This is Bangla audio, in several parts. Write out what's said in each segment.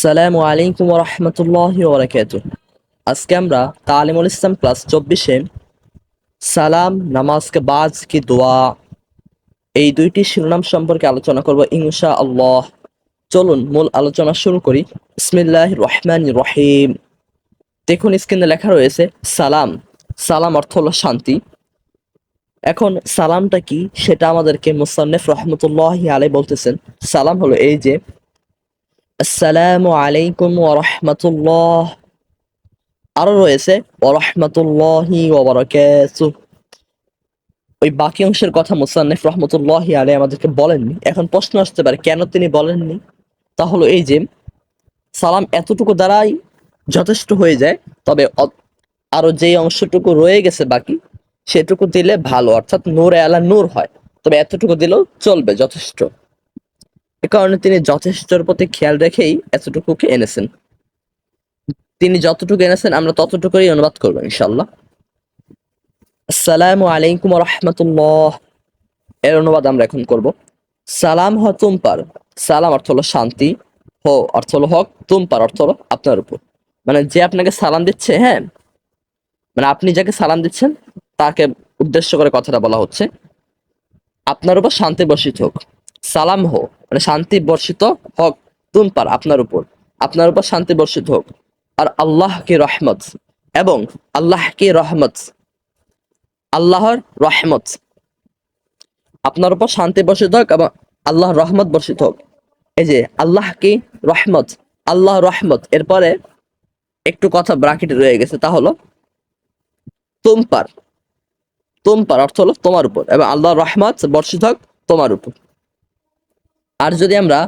আসসালামু আলাইকুম রহমতুল্লাহ ওবরাকাতু আজকে আমরা তালিমুল ইসলাম ক্লাস চব্বিশে সালাম, নামাজকে বাজ কি দোয়া, এই দুইটি শিরোনাম সম্পর্কে আলোচনা করব ইনশা আল্লাহ চলুন মূল আলোচনা শুরু করি। ইসমিল্লাহ রহমান রহিম। দেখুন স্ক্রিনে লেখা রয়েছে, সালাম। সালাম অর্থ হলো শান্তি। এখন সালামটা কি সেটা আমাদেরকে মুসান্নেফ রহমতুল্লাহ আলাই বলতেছেন। সালাম হলো এই যে আসসালামু আলাইকুম ওরহমতুল্লাহ আরও রয়েছে ওরহমতুল্লাহি ওবরাকাতু ওই বাকি অংশের কথা মুসান্নিফ রহমতুল্লাহ আলাই আমাদেরকে বলেননি। এখন প্রশ্ন আসতে পারে, কেন তিনি বলেননি? তা হলো এই যে, সালাম এতটুকু দ্বারাই যথেষ্ট হয়ে যায়, তবে আরও যে অংশটুকু রয়ে গেছে বাকি, সেটুকু দিলে ভালো, অর্থাৎ নূরে আলা নূর হয়। তবে এতটুকু দিলেও চলবে যথেষ্ট। এ কারণে তিনি যথেষ্টর প্রতি খেয়াল রেখেই এতটুকুকে এনেছেন। তিনি যতটুকু এনেছেন, আমরা ততটুকুই অনুবাদ করব ইনশাল্লাহ আসসালামু আলাইকুম রহমতুল্লাহ। এর অনুবাদ আমরা এখন করব। সালাম হ তুমপার সালাম অর্থ হলো শান্তি। হো, অর্থ হলো হক। তুমপার অর্থ হলো আপনার উপর। মানে যে আপনাকে সালাম দিচ্ছে হ্যাঁ? মানে আপনি যাকে সালাম দিচ্ছেন, তাকে উদ্দেশ্য করে কথাটা বলা হচ্ছে। আপনার উপর শান্তি বসিত হোক। সালাম হো। মানে শান্তি বর্ষিত হোক তুমপার আপনার উপর। আপনার উপর শান্তি বর্ষিত হোক। আর আল্লাহ কি রহমত এবং আল্লাহ কি রহমত, আল্লাহর রহমত। আপনার উপর শান্তি বর্ষিত হোক এবং আল্লাহর রহমত বর্ষিত হোক। এই যে আল্লাহ কি রহমত, আল্লাহ রহমত, এরপরে একটু কথা ব্রাকেটে রয়ে গেছে, তা হলো তুমপার তুমপার অর্থ হলো তোমার উপর এবং আল্লাহর রহমত বর্ষিত হোক তোমার উপর। আর যদি আমরা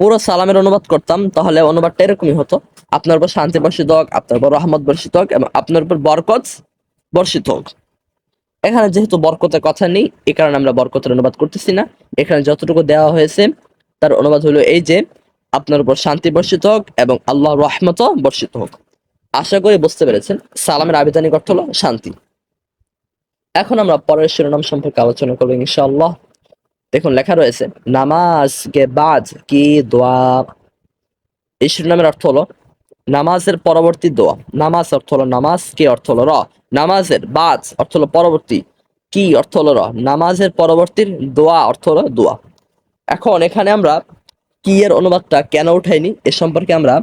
পুরো সালামের অনুবাদ করতাম, তাহলে অনুবাদটা এরকমই হতো। আপনার উপর শান্তি বর্ষিত হোক, আপনার উপর রহমত বর্ষিত হোক, এবং আপনার উপর বরকত বর্ষিত হোক। এখানে যেহেতু বরকতের কথা নেই এই কারণে আমরা বরকতের অনুবাদ করতেছি না। এখানে যতটুকু দেওয়া হয়েছে, তার অনুবাদ হলো এই যে, আপনার উপর শান্তি বর্ষিত হোক এবং আল্লাহ রহমতও বর্ষিত হোক। আশা করি বুঝতে পেরেছেন, সালামের আবেদনিক অর্থ হলো শান্তি। এখন আমরা পরের শিরোনাম সম্পর্কে আলোচনা করব ইনশাআল্লাহ। দেখুন, লেখা রয়েছে, নামাজ কে বাজ কি দোয়া? এই শিরোনামের অর্থ হলো, নামাজের পরবর্তী দোয়া। নামাজ অর্থ হলো, নামাজ কে অর্থ হলো? র, নামাজের বাজ অর্থ হলো, পরবর্তী। কি অর্থ হলো, র, নামাজের পরবর্তীর দোয়া অর্থ হলো, দোয়া। এখন এখানে আমরা কি এর অনুবাদটা কেন উঠাইনি, এ সম্পর্কে আমরা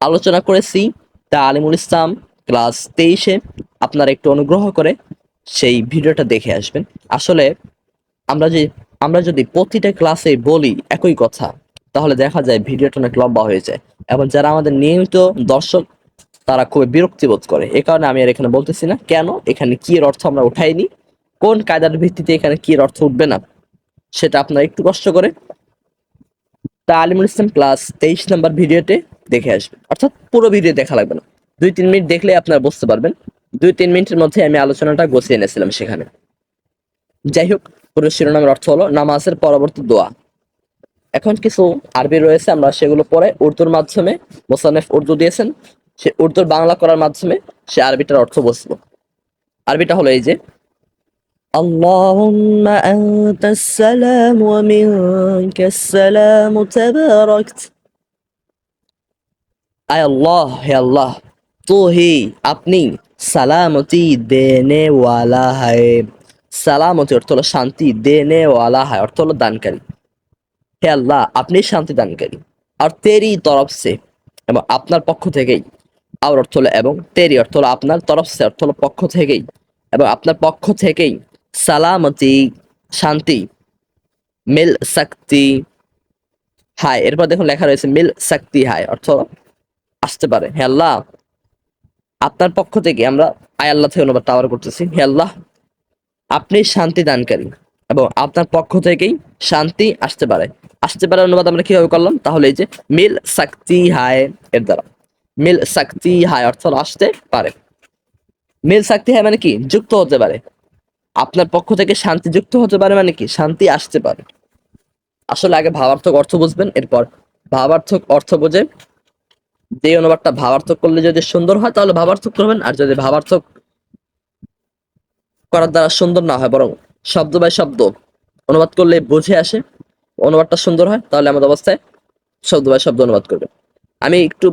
আলোচনা করেছি। তা আলিমুল ইসলাম ক্লাস তেইশে, আপনারা একটু অনুগ্রহ করে সেই ভিডিওটা দেখে আসবেন। আসলে আমরা যে, আমরা যদি প্রতিটা ক্লাসে বলি একই কথা, তাহলে দেখা যায় ভিডিওটা অনেক লম্বা হয়ে যায়। এবং যারা আমাদের নিয়মিত দর্শক, তারা খুবই বিরক্তি বোধ করে। এ কারণে আমি আর এখানে বলতেছি না কেন, এখানে কি এর অর্থ আমরা উঠাইনি, কোন কায়দার ভিত্তিতে এখানে কি এর অর্থ উঠবে না, সেটা আপনারা একটু কষ্ট করে তা আলিমুল ইসলাম ক্লাস তেইশ নাম্বার ভিডিওতে দেখে আসবেন। অর্থাৎ পুরো ভিডিও দেখা লাগবে না। দুই তিন মিনিট দেখলে আপনারা বুঝতে পারবেন। দুই তিন মিনিটের মধ্যে আমি আলোচনাটা গুছিয়ে এনেছিলাম সেখানে। যাই হোক পুরো শিরোনামের অর্থ হলো নামাজের পরবর্তী দোয়া এখন কিছু আরবি রয়েছে আমরা সেগুলো পরে উর্দুর মাধ্যমে মোসানেফ উর্দু দিয়েছেন সে উর্দুর বাংলা করার মাধ্যমে সে আরবিটার অর্থ বুঝবো আরবিটা হলো এই যে اللهم أنت السلام ومنك السلام تباركت আয় আল্লাহ হে আল্লাহ তো হি আপনি সালামতি দেনে ওয়ালা হায় সালামতি অর্থ হলো শান্তি, দেনে ওয়ালা হায় অর্থ হলো দানকারী। হে আল্লাহ, আপনি শান্তি দানকারী। আর তেরি তরফ সে, এবং আপনার পক্ষ থেকেই। আর অর্থ হলো এবং, তেরি অর্থ হলো আপনার তরফ সে, অর্থ হলো পক্ষ থেকেই। এবং আপনার পক্ষ থেকেই সালামতি, শান্তি, মিল শক্তি হায়। এরপর দেখুন লেখা রয়েছে মিল শক্তি হায়, অর্থ আসতে পারে। হে আল্লাহ, আপনার পক্ষ থেকে আমরা আয় আল্লাহ থেকে অনুবাদ টাওয়ার করতেছি। হে আল্লাহ আপনি শান্তি দানকারী এবং আপনার পক্ষ থেকেই শান্তি আসতে পারে। আসতে পারে অনুবাদ আমরা কীভাবে করলাম? তাহলে এই যে মিল শক্তি হায় এর দ্বারা। মিল শক্তি হায় অর্থ আসতে পারে। মিল শক্তি হায় মানে কি? যুক্ত হতে পারে। আপনার পক্ষ থেকে শান্তি যুক্ত হতে পারে মানে কি? শান্তি আসতে পারে। আসলে আগে ভাবার্থক অর্থ বুঝবেন, এরপর ভাবার্থক অর্থ বুঝে যে অনুবাদটা ভাবার্থক করলে যদি সুন্দর হয়, তাহলে ভাবার্থক করবেন, আর যদি ভাবার্থক করার দ্বারা সুন্দর না হয়, বরং শব্দ বাই শব্দ। অনুবাদ করলে বুঝে আসে, অনুবাদটা সুন্দর হয়, তাহলে আমাদের অবস্থায় শব্দ বাই শব্দ অনুবাদ করবেন আমি একটু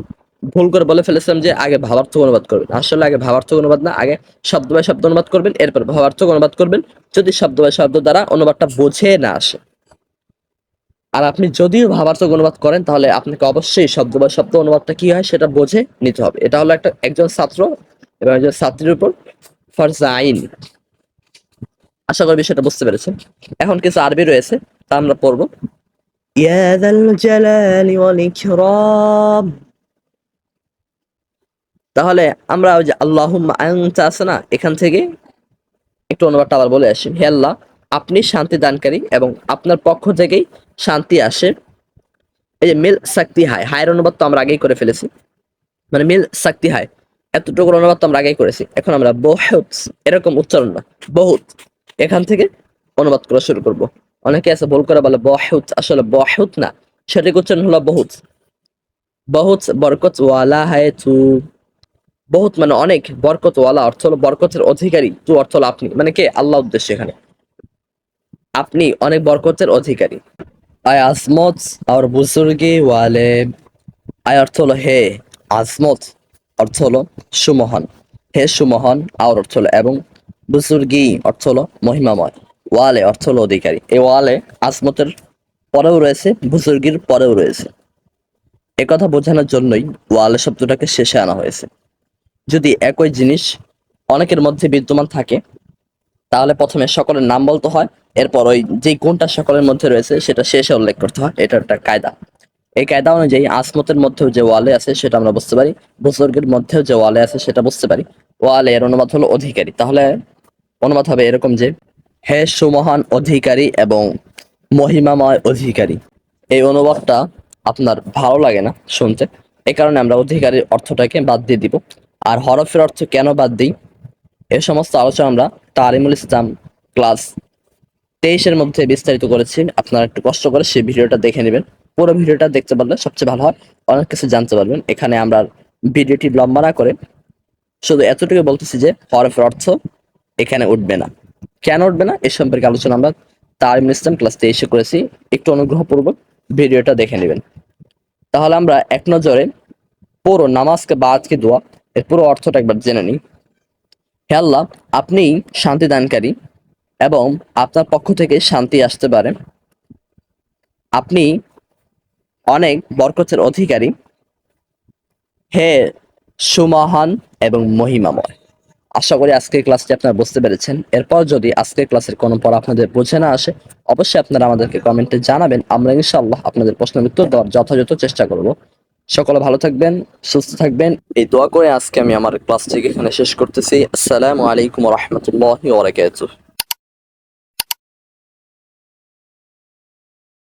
ভুল করে বলে ফেলেছিলাম যে আগে ভাবার্থক অনুবাদ করবেন। আসলে আগে ভাবার্থক অনুবাদ না, আগে শব্দ বাই শব্দ অনুবাদ করবেন, এরপর ভাবার্থক অনুবাদ করবেন। যদি শব্দ বাই শব্দ দ্বারা অনুবাদটা বোঝে না আসে। আর আপনি যদিও ভাবার্থক অনুবাদ করেন, তাহলে আপনাকে অবশ্যই শব্দ বা শব্দ অনুবাদটা কি হয়, সেটা বুঝে নিতে হবে। এটা হলো একটা, একজন ছাত্র এবং একজন ছাত্রীর উপর ফরজা আইন। আশা করি বিষয়টা বুঝতে পেরেছেন। এখন কিছু আরবি রয়েছে তা আমরা পড়ব। ইয়া তাহলে আমরা ওই যে আল্লাহুম্মা আনতা আছে না এখান থেকে একটু অনুবাদটা আবার বলে আসি। হে আল্লাহ আপনি শান্তি দানকারী এবং আপনার পক্ষ থেকেই শান্তি আসে। এই যে মিল শক্তি হায় হায়ের অনুবাদ তো আমরা আগেই করে ফেলেছি। মানে মিল শক্তি হায় এতটুকু অনুবাদ তো আমরা আগেই করেছি। এখন আমরা বহুত এরকম উচ্চারণ না বহুত। এখান থেকে অনুবাদ করা শুরু করব। অনেকে আছে, ভুল করে বলে বহুত, আসলে বহুত না। সঠিক উচ্চারণ হলো বহুত। বহুত, বরকত ওয়ালা হায় তু। বহুত মানে অনেক, বরকত ওয়ালা অর্থ হলো বরকতের অধিকারী। তু অর্থ হলো আপনি। মানে কে? আল্লাহ উদ্দেশ্য এখানে। আপনি অনেক বরকতের অধিকারী। আয় আসমত আর বুজুর্গে ওয়ালে। আয় অর্থ হলো হে আজমত, অর্থ হলো সুমহান। হে সুমহান, আর অর্থ হলো এবং বুজুর্গি অর্থ হলো মহিমাময়, ওয়ালে অর্থ হলো অধিকারী। এই ওয়ালে আজমতের পরেও রয়েছে, বুজুর্গির পরেও রয়েছে। একথা বোঝানোর জন্যই ওয়ালে শব্দটাকে শেষে আনা হয়েছে। যদি একই জিনিস অনেকের মধ্যে বিদ্যমান থাকে, তাহলে প্রথমে সকলের নাম বলতে হয়, এরপর ওই যে গুণটা সকলের মধ্যে রয়েছে, সেটা শেষে উল্লেখ করতে হয়, এটা একটা কায়দা। এই কায়দা অনুযায়ী আসমতের মধ্যেও যে ওয়ালে আছে, সেটা আমরা বুঝতে পারি, বুজুর্গের মধ্যেও যে ওয়ালে আছে, সেটা বুঝতে পারি। ওয়ালে এর অনুবাদ হলো অধিকারী। তাহলে অনুবাদ হবে এরকম যে, হে সুমহান অধিকারী এবং মহিমাময় অধিকারী। এই অনুবাদটা আপনার ভালো লাগে না শুনতে, এ কারণে আমরা অধিকারীর অর্থটাকে বাদ দিয়ে দিব। আর হরফের অর্থ কেন বাদ দিই? এ সমস্ত আলোচনা আমরা তালিমুল ইসলাম ক্লাস তেইশের মধ্যে বিস্তারিত করেছি। আপনারা একটু কষ্ট করে সেই ভিডিওটা দেখে নেবেন। পুরো ভিডিওটা দেখতে পারলে সবচেয়ে ভালো হয়, অনেক কিছু জানতে পারবেন। এখানে আমরা ভিডিওটি লম্বা না করে শুধু এতটুকু বলতেছি যে, হরফের অর্থ এখানে উঠবে না। কেন উঠবে না? এ সম্পর্কে আলোচনা আমরা তালিমুল ইসলাম ক্লাস তেইশে করেছি। একটু অনুগ্রহপূর্বক ভিডিওটা দেখে নেবেন। তাহলে আমরা এক নজরে পুরো নামাজকে বাদকে দোয়া, এর পুরো অর্থটা একবার জেনে নিই। হে আল্লাহ, আপনি শান্তি দানকারী এবং আপনার পক্ষ থেকে শান্তি আসতে পারে। আপনি অনেক বরকতের অধিকারী। হে সুমহান এবং মহিমাময়। আশা করি আজকের ক্লাসটি আপনারা বুঝতে পেরেছেন। এরপর যদি আজকের ক্লাসের কোনো পর আপনাদের বুঝে না আসে, অবশ্যই আপনারা আমাদেরকে কমেন্টে জানাবেন। আমরা ইনশাআল্লাহ আপনাদের প্রশ্নের উত্তর দেওয়ার যথাযথ চেষ্টা করব। সকলে ভালো থাকবেন, সুস্থ থাকবেন। এই দোয়া করে আজকে আমি আমার ক্লাসটিকে এখানে শেষ করতেছি। আসসালামু আলাইকুম রহমতুল্লাহ ওবরাকাতুহ